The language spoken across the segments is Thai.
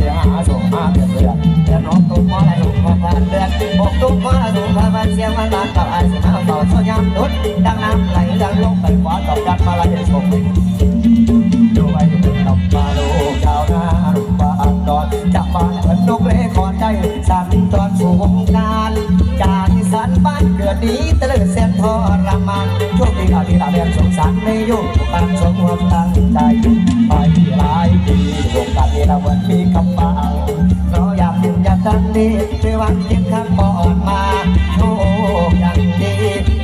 ดียวหาส่งมาเดือดเดือดน้องตุ้มมาส่งมาผ่านเดือดบอกตุ้มมาส่งมาเสียงมันลานกับไอ้สิมาต่อโซยามนุษดังน้ำไหลดังลงไปขวากับดันมาลายชมานโชคดีอาที่ลาเบียนสงสารไม่ยุ่งการสมความตั้งใจไปหลายปีวงการนี้เราวันมีกำบังเราอยากยืนยันดังนี้ไม่หวังคิดข้างก่อนมาโชคอย่างดี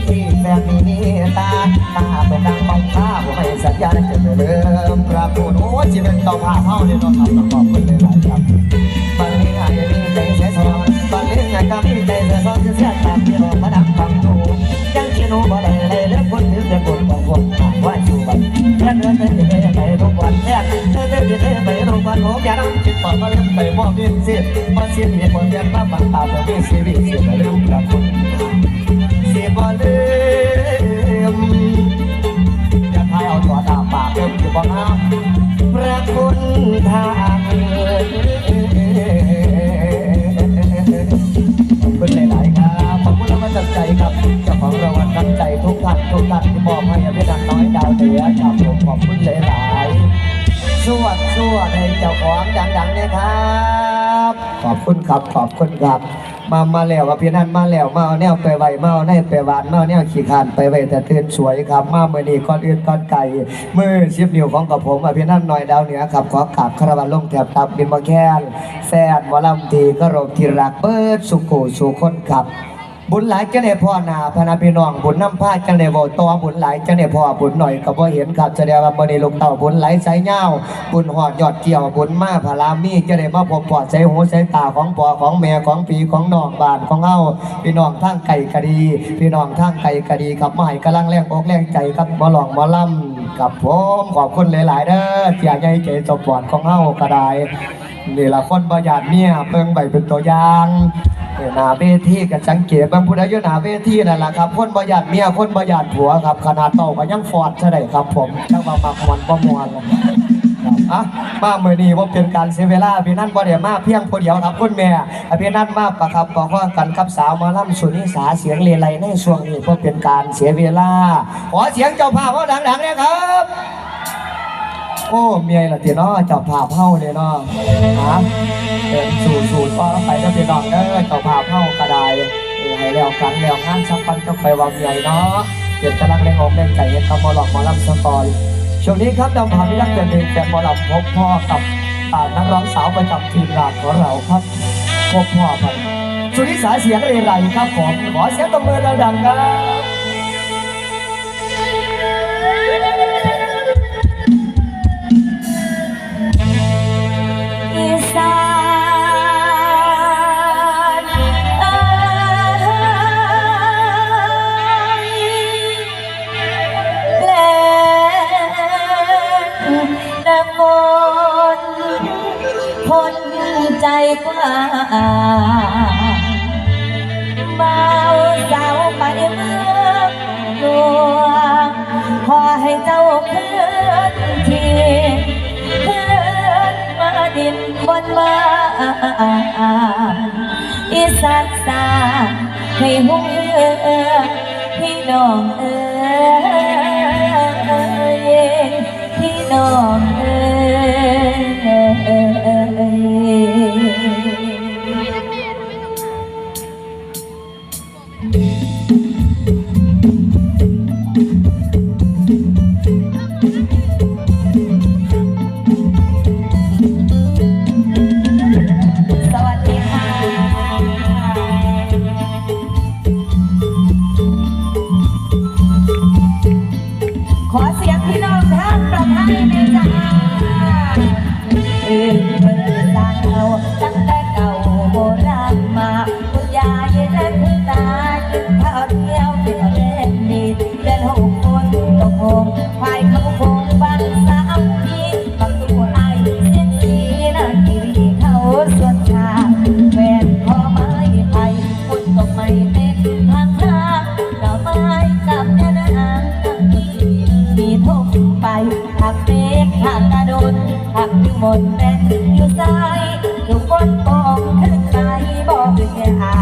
ที่แฟนมีนีตาตาตกดังบังค่าผมไม่สัญญาจะไม่ลืมกราบทูโอ้จีเป็นต่อผ้าเฮาเนี่ยเราทำประกอบกันเลยหลายครับบางทีอาจจะมีใจเสียสองบางทีอาจจะมีใจเสียสองจะเสียตามที่เรามาดักฟังดูยังเชิโนบ่ได้เลยเลิกคนถือเป็นคน ของคนว่าอยู่บันแค่เดินไปเดินไปทุกวันแค่เดินไปเดินไปทุกวันผมอยากต้องคิดต่อมาเริ่มไปมอบเงินเสียมาเสียเหตุผลเรียนมาบังตาแต่ไม่เสียวิเสียเรื่องกระพุนเสียบ่ลืมอย่าทายเอาตัวดาปากเริ่มอยู่บ้างพระคุณทา ใจทุกท่านทุกท่านที่มอบให้อภิรักษ์น้อยดาวเหนือครับผมขอบคุณหลายๆสวดสวดให้เจ้าของดังๆเนี่ยครับ ขอบคุณครับขอบคุณครับ มามาแล้วว่าพี่นั่นมาแล้วมาเอาแนวไปไวมาเอาแนวไปหวานมาเอาแนวขี้ขานไปไวแต่เตือนสวยครับ มาเมื่อนี้ก่อนอื่นก่อนไก่มือชิบนิ้วของกับผมว่าพี่นั่นหน่อยดาวเหนือครับขอกราบคารวะลงแถบตับบินมาแค้นแฟนหมอลำทีก็รบที่รักเบิดสุโขสุคนครับ บุญหลายจังได้พ่อหนาพนาพี่น้องบุญน้ำผ้าจังได้บ่ตอบุญหลายจังได้พ่อบุญหน่อยก็บ่เห็นครับแสดงว่ามื้อนี้ลูกเต่าบุญหลใสเงาบุญหอดยอดเกี่ยวบุญมาพลามีจะได้มาพบปอดใส่หูใส่ตาของพ่อของแม่ของพี่ของน้องบ้านของเฮาพี่น้องทางไก่กะดี พี่น้องทางไก่กะดีครับมาให้กำลังแรงอกแรงใจครับบ่หลองบ่ล่ำกับผมขอบคุณหลาย ๆ เด้อที่ใหญ่ใจจบปอดของเฮาก็ได้นี่ละคนประหยัดเนี่ยเพิ่งใบเป็นตัวอย่าง หนาเวทีกับสังเกตบางผู้ใดอยู่หนาเวทีนั่นแหละครับคนประหยัดเมียคนประหยัดผัวครับ ขนาดโตก็ยังฟอดใช่ไหมครับ ผมจังว่ามักมันประมวลอะมาเมื่อนี้ว่าเป็นการเสียเวลาพี่นั่นบ่ได้มาเพียงคนเดียวครับคุณแม่อะพี่นั่นมาประครับบอกว่ากันกับสาวมาล่ำสุนิสาเสียงเลไลในช่วงนี้เพราะเป็นการเสียเวลา ขอเสียงเจ้าภาพว่าดังๆนะครับ โอ้เมียละเตียนาะเจ้าภาพเฮาเนี่ยเนาะฮะเดินสู่สู่ก็ไปเด้อพี่น้องเด้อเจ้าภาพเฮากระไดเออให้แล้วกันแล้วงานสักปันก็ไปวางใหญ่เนาะเกิดกำลังแรงอกแรงใจเฮ็ดคำมอหลอกมอลำสกอยช่วงนี้ครับนำพาพิรักษ์เป็นเพลงแฟนหมอลำพบพ่อกับนักร้องสาวประจำทีมงานของเราครับพบพ่อไปสุนิสาเสียงเรไรครับผมขอเสียงตบมือดังๆครับ ใจกว้างเบาสาวไปเมืองหลวงขอให้เจ้าเคลื่อนที่เคลื่อนมาดินบนบานอีสานสานให้หุ่งเออพี่น้องเอ๋ยพี่น้อง หักอยู่หมดแม่นอยู่ซ้ายทุกคนปองขึ้นใจบอกเป็นแค่อา